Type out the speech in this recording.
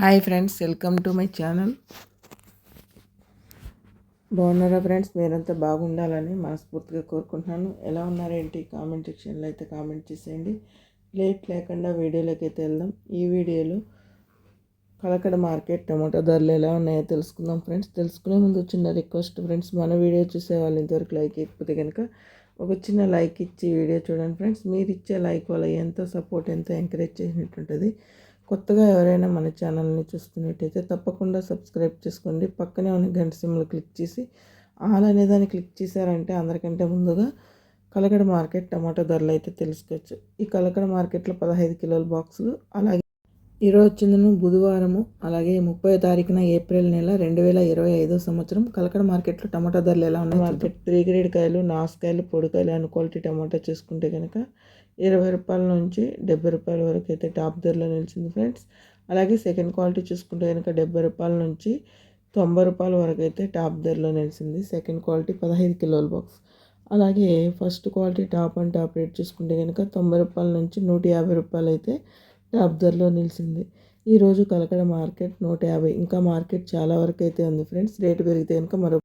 Hi friends welcome to my channel. బాగున్నారా friends? మీరంతా బాగుండాలని మనస్ఫూర్తిగా కోరుకుంటున్నాను. ఎలా ఉన్నారేంటి కామెంట్ సెక్షన్లో అయితే కామెంట్ చేసేయండి. లేట్ లేకుండా వీడియోలోకి అయితే వెళ్దాం. ఈ వీడియోలో కలకడ మార్కెట్ టమాటో ధరలు ఎలా ఉన్నాయో తెలుసుకుందాం ఫ్రెండ్స్. తెలుసుకునే ముందు చిన్న రిక్వెస్ట్ ఫ్రెండ్స్. మన వీడియో చూసే వాళ్ళు ఇంతవరకు లైక్ ఇవ్వకపోతే కనుక ఒక చిన్న లైక్ ఇచ్చి వీడియో చూడండి ఫ్రెండ్స్. మీరు ఇచ్చే లైక్ వల్ల ఎంతో సపోర్ట్ ఎంతో ఎంకరేజ్ చేసినట్టుంటుంది. కొత్తగా ఎవరైనా మన ఛానల్ని చూస్తున్నట్టయితే తప్పకుండా సబ్స్క్రైబ్ చేసుకోండి. పక్కనే ఉన్న గంట సిమ్లు క్లిక్ చేసి ఆల్ అనే దాన్ని క్లిక్ చేశారంటే అందరికంటే ముందుగా కలకడ మార్కెట్ టమాటో ధరలు అయితే తెలుసుకోవచ్చు. ఈ కలకడ మార్కెట్లో పదహైదు కిలోల బాక్సులు అలాగే ఇరవై వచ్చిందను బుధవారము అలాగే ముప్పై తారీఖున ఏప్రిల్ నెల రెండు వేల ఇరవై ఐదో సంవత్సరం. కలకడ మార్కెట్లో టమాటా ధరలు ఎలా ఉన్నాయి మార్కెట్ త్రీ గ్రేడ్ కాయలు నాసుకాయలు పొడికాయలు అను క్వాలిటీ టమాటా చూసుకుంటే కనుక ఇరవై రూపాయల నుంచి డెబ్బై రూపాయల వరకు అయితే టాప్ ధరలో నిలిచింది ఫ్రెండ్స్. అలాగే సెకండ్ క్వాలిటీ చూసుకుంటే కనుక డెబ్బై రూపాయల నుంచి తొంభై రూపాయల వరకు అయితే టాప్ ధరలో నిలిచింది. సెకండ్ క్వాలిటీ పదహైదు కిలోల బాక్స్. అలాగే first quality top and top rate చూసుకుంటే కనుక తొంభై రూపాయల నుంచి నూట యాభై రూపాయలు అయితే టాప్ ధరలో నిలిచింది ఈరోజు కలకడ మార్కెట్ నూట యాభై. ఇంకా మార్కెట్ చాలా వరకు అయితే ఉంది ఫ్రెండ్స్. రేటు పెరిగితే కనుక మరో